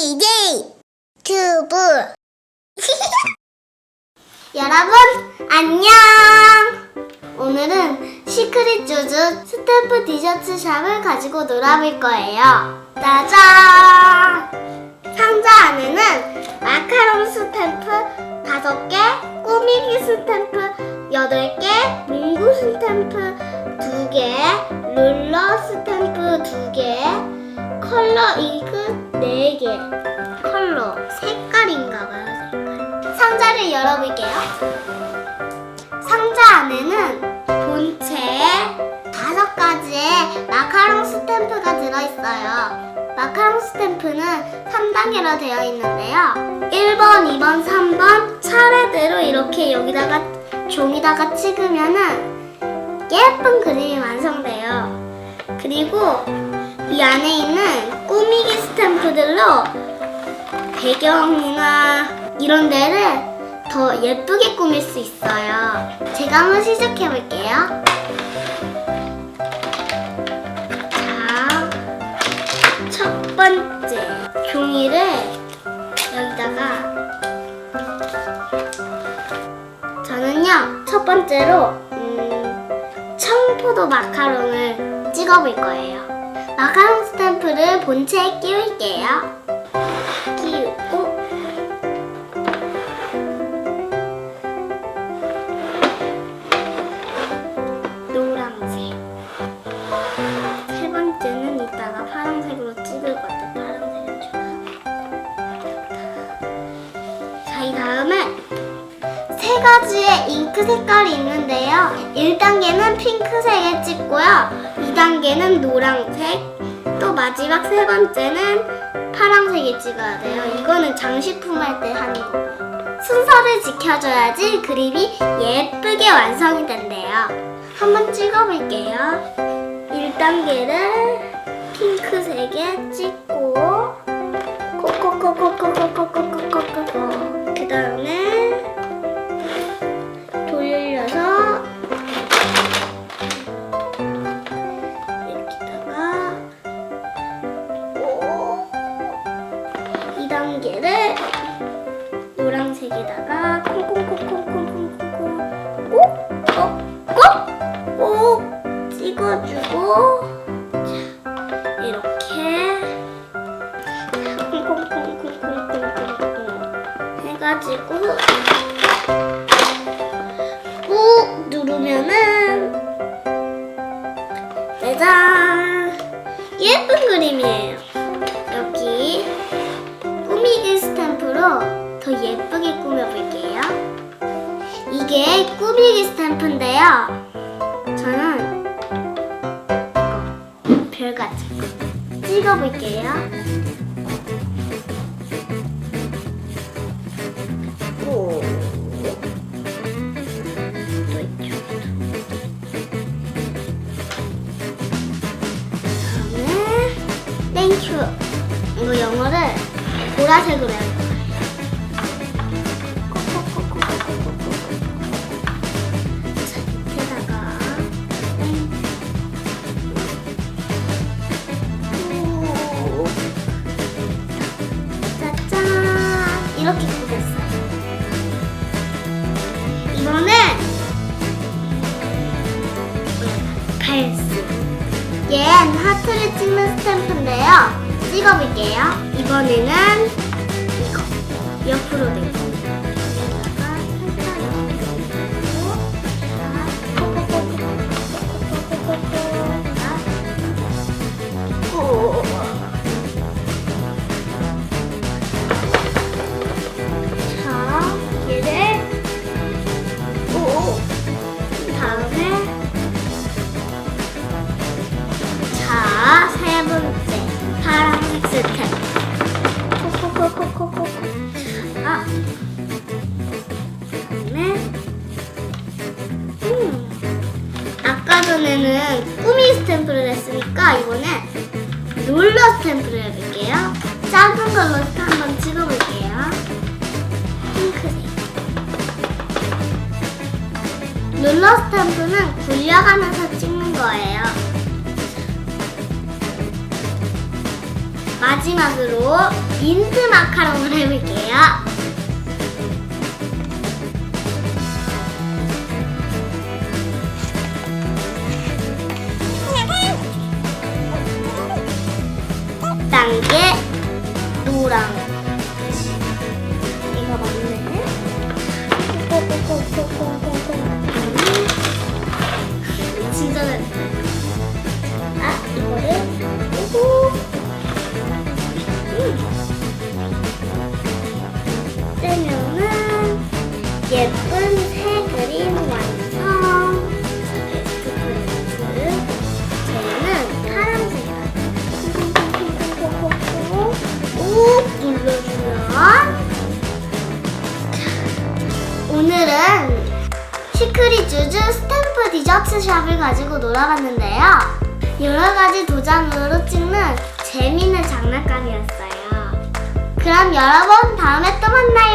DJ 큐브. 여러분 안녕. 오늘은 시크릿 주주 스탬프 디저트 샵을 가지고 놀아볼 거예요. 짜잔! 상자 안에는 마카롱 스탬프 5개 꾸미기 스탬프 8개 문구 스탬프 2개 룰러 스탬프 2개 컬러 잉크 4개. 컬러 색깔인가봐요 색깔. 상자를 열어볼게요. 상자 안에는 본체에 다섯 가지의 마카롱 스탬프가 들어있어요. 마카롱 스탬프는 3단계로 되어 있는데요. 1번, 2번, 3번 차례대로 이렇게 여기다가 종이다가 찍으면은 예쁜 그림이 완성돼요. 그리고 이 안에 있는 꾸미기 스탬프들로 배경이나 이런 데를 더 예쁘게 꾸밀 수 있어요. 제가 한번 시작해 볼게요. 자, 첫 번째 종이를 여기다가 저는요 첫 번째로 음, 청포도 마카롱을 찍어 볼 거예요. 마카롱 스탬프를 본체에 끼울게요. 끼우고 노란색. 세 번째는 이따가 파란색으로 찍을 것 같아. 파란색을 추가. 자, 이 다음에 세 가지의 잉크 색깔이 있는데요. 1단계는 핑크색에 찍고요. 2단계는 노란색, 또 마지막 세 번째는 파란색에 찍어야 돼요. 이거는 장식품 할 때 하는 거고요. 순서를 지켜줘야지 그림이 예쁘게 완성이 된대요. 한번 찍어볼게요. 1단계를 핑크색에 찍고 코코코코코코코코코코코 그 다음에 꼭, 꼭 찍어주고. 이렇게. 해가지고. 꾹 누르면은. 짜잔! 예쁜 그림이에요. 여기 꾸미기 스탬프로 더 예쁘게 꾸며볼게요. 이게 꾸미기 스탬프인데요 저는 이거 별같이 찍어볼게요 오. 또 이쪽도. 다음에 땡큐 이거 영어를 보라색으로 해야 하트를 찍는 스탬프인데요. 찍어볼게요. 이번에는 전에는 꾸미 스탬프를 했으니까 이번엔 롤러 스탬프를 해볼게요. 작은 걸로 한번 찍어볼게요. 핑크색. 룰러 스탬프는 굴려가면서 찍는 거예요. 마지막으로 민트 마카롱을 해볼게요. 노 시크릿 주주 스탬프 디저트 샵을 가지고 놀아봤는데요. 여러 가지 도장으로 찍는 재미있는 장난감이었어요. 그럼 여러분 다음에 또 만나요.